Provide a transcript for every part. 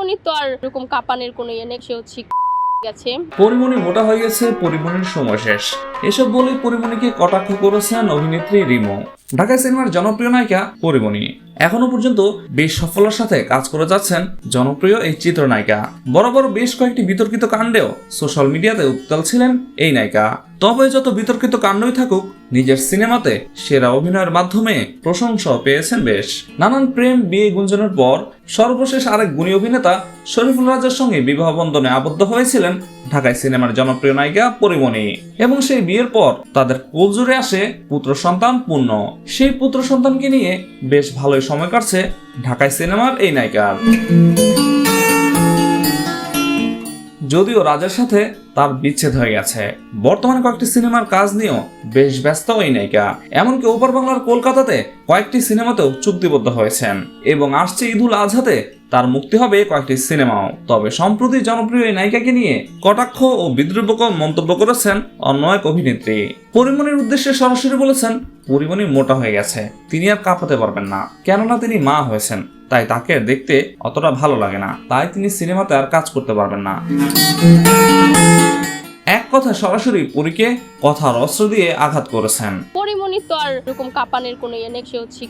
পরিমণির তো আর এরকম কাপানের কোনো ইয়ে নেই সে হচ্ছে গেছে। পরিমণি মোটা হয়ে গেছে, পরিমণির সময় শেষ। এসব বলে পরিমণিকে কটাক্ষ করেছেন অভিনেত্রী রিমো। ঢাকা সিনেমার জনপ্রিয় নায়িকা পরিমণি। এখনও পর্যন্ত বেশ সফলতার সাথে কাজ করে যাচ্ছেন জনপ্রিয় এই চিত্রনায়িকা বড় বেশ কয়েকটি বিতর্কিত কাণ্ডেও সোশ্যাল মিডিয়াতে উত্তাল ছিলেন এই নায়িকা। তবে যত বিতর্কিত কাণ্ডই থাকুক, নিজের সিনেমাতে সেরা অভিনয়ের মাধ্যমে প্রশংসা পেয়েছেন বেশ। নানান প্রেম, বিয়ে, গুঞ্জনের পর সর্বশেষ আরেক গুণী অভিনেতা শরীফুল রাজের সঙ্গে বিবাহ বন্ধনে আবদ্ধ হয়েছিলেন ঢাকায় সিনেমার জনপ্রিয় নায়িকা পরিমণি। এবং সেই বিয়ের পর তাদের কোল জুড়ে আসে পুত্র সন্তান পূর্ণ। সেই পুত্র সন্তানকে নিয়ে বেশ ভালোই সময় কাটছে ঢাকায় সিনেমার এই নায়িকার। যদিও রাজার সাথে তার বিচ্ছেদ হয়ে গেছে। বর্তমানে কয়েকটি সিনেমার কাজ নিয়েও বেশ ব্যস্ত এই নায়িকা। এমনকি ওপার বাংলার কলকাতাতে কয়েকটি সিনেমাতেও চুক্তিবদ্ধ হয়েছেন। এবং আসছে ঈদুল আজহাতে তার মুক্তি হবে কয়েকটি সিনেমাও। তবে সম্প্রতি জনপ্রিয় এই নায়িকাকে নিয়ে কটাক্ষ ও বিদ্রুপকর মন্তব্য করেছেন অন্য এক অভিনেত্রী। পরিমণির উদ্দেশ্যে সরাসরি বলেছেন পরিমণি মোটা হয়ে গেছে, তিনি আর কাঁপাতে পারবেন না। কেননা তিনি মা হয়েছেন, তাই তাকে দেখতে অতটা ভালো লাগে না, তাই তিনি সিনেমাতে আর কাজ করতে পারবেন না। এক কথা সরাসরি পরীকে কথার অস্ত্র দিয়ে আঘাত করেছেন। পরিমণির তো আর এরকম কাপানের কোনো ইয়ে নেই সে হচ্ছে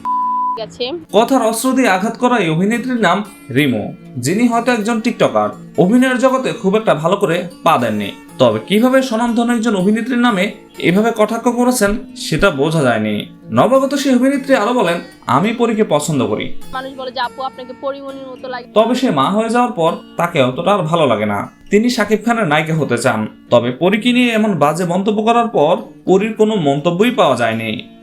গেছে। কথার অস্ত্র দিয়ে আঘাত করা এই অভিনেত্রীর নাম রিমো যিনি হয়তো একজন টিকটকার। অভিনয়ের জগতে খুব একটা ভালো করে পা দেননি। তবে কীভাবে স্বনামধন্য একজন অভিনেত্রীর নামে এভাবে কটাক্ষ করেছেন সেটা বোঝা যায়নি। নবাগত সেই অভিনেত্রী আরও বলেন আমি পরীকে পছন্দ করি। মানুষ বলে যে আপু আপনাকে পরিমণির মতো লাগে। তবে সে মা হয়ে যাওয়ার পর তাকে অতটা আর ভালো লাগে না। তিনি শাকিব খানের নায়িকা হতে চান। তবে পরীকে নিয়ে এমন বাজে মন্তব্য করার পর পরীর কোনো মন্তব্যই পাওয়া যায়নি।